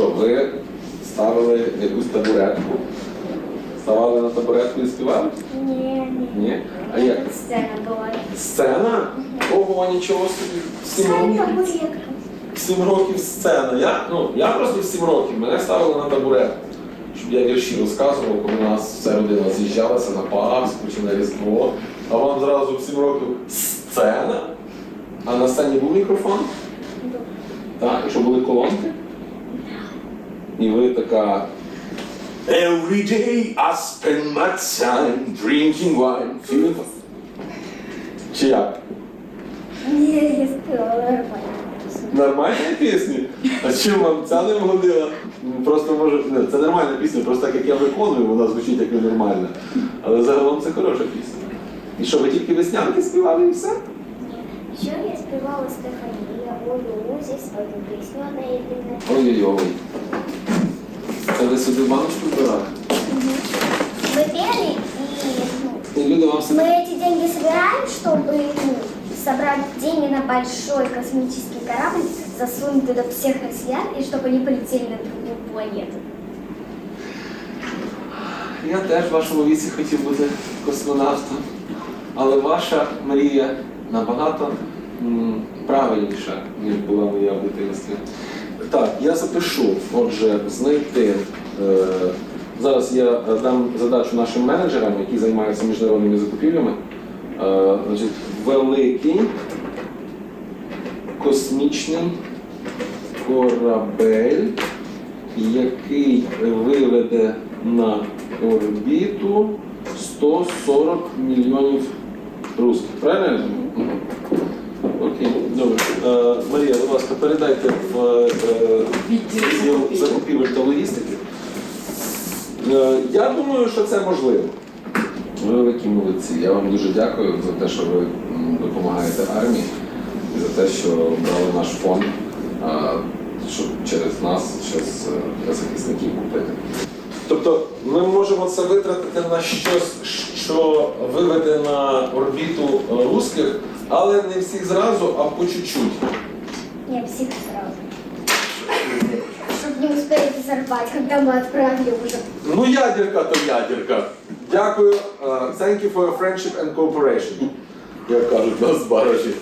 що, ви ставили якусь табуретку? Ставали на табуретку і співали? Не, не. Ні? А як? Сцена была. Сцена? Ого, нічого собі. Сім років. Сім років сцена. Я, ну, я просто в сім років мене ставили на табурет, щоб я вірші розказував, коли у нас вся родина з'їжджалася на Пасху чи на Різдво. А вам зразу в сім років сцена. А на сцені був мікрофон? Так, і що були колонки? І ви така. Every day I spend my time drinking wine. Feeling... Чи як? Не, я спела нормально. Нормальні пісні? А чим вам ця не вгодила? Просто може, не, це нормальна пісня, просто так як я виконую, вона звучить як ненормальна. Але загалом це хороша пісня. І що, ви тільки веснянки співали і все? Еще я спевала Стефания, Олю Узи, свою песню она единая. Ой-ой-ой. Це ви собі баночку брали? Мы пели, и ну, І люди вам все мы эти деньги собираем, чтобы ну, собрать деньги на большой космический корабль, засунуть туда всех россиян, и чтобы они полетели на другую планету. Я теж в вашому віці хотів бути космонавтом, але ваша мрія набагато м, правильніша, ніж була моя в дитинстві. Так, я запишу, отже, знайти. Е, зараз я дам задачу нашим менеджерам, які займаються міжнародними закупівлями. Е, значить, великий космічний корабель, який виведе на орбіту 140 мільйонів русських. Правильно? Окей, добре. Е, Марія, будь ласка, передайте в е, відділ закупівель та логістики. Е, я думаю, що це можливо. Ви великі молодці. Я вам дуже дякую за те, що ви допомагаєте армії і за те, що брали наш фонд, щоб через нас для захисників купити. Тобто ми можемо це витратити на щось, що виведе на орбіту е, русських, але не всіх зразу, а по чуть-чуть. Не всіх зразу. Чтобы не успели взорвать, когда мы отправили уже. Ну, ядерка то ядерка. Дякую. Uh, thank you for your friendship and cooperation. Як кажуть нас баражі.